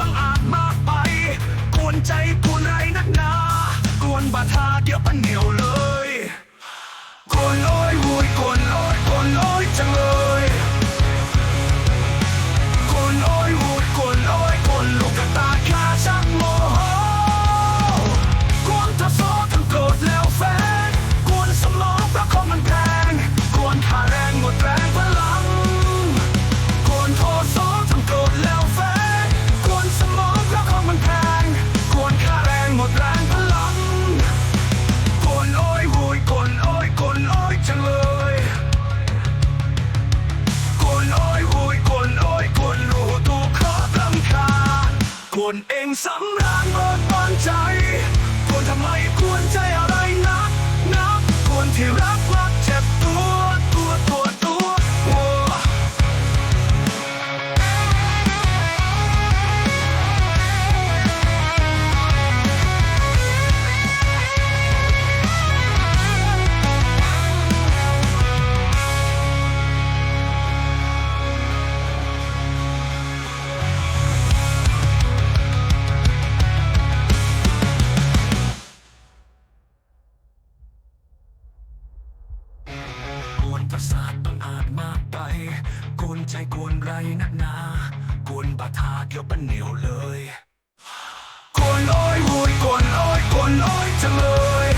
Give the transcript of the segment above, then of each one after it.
bang hồn em sóng ra. ใจกวนไรนักหนากวนบาทาเกี่ยวเป็นเหนียวเลยกวนอ้อยโวยกวนอ้อยกวนอ้อยจังเลย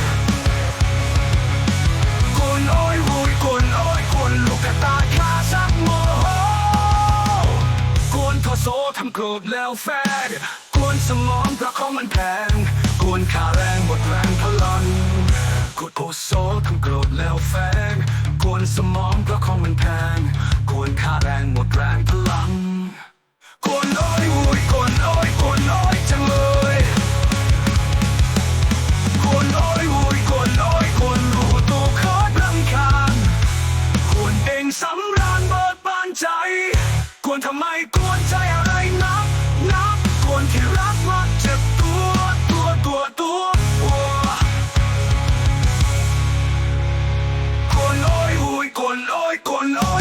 กวนอ้อยโวยกวนอ้อยกวนลูกตาคาซักโมโหกวนทอโซทำโกรธแล้วแฟดกวนสมองเพราะของมันแพงกวนขาแรงหมดแรงพลันกดโอโซทำโกรธแล้วแฟงกวนสมองเพราะของมันแพง ทำไมกวนใจอะไรนักนักกวนที่รักมักเจ็บตัวตัวตัวตัวกวนโอ้ยอุ้ยกวนโอ้ยกวนโอ้ย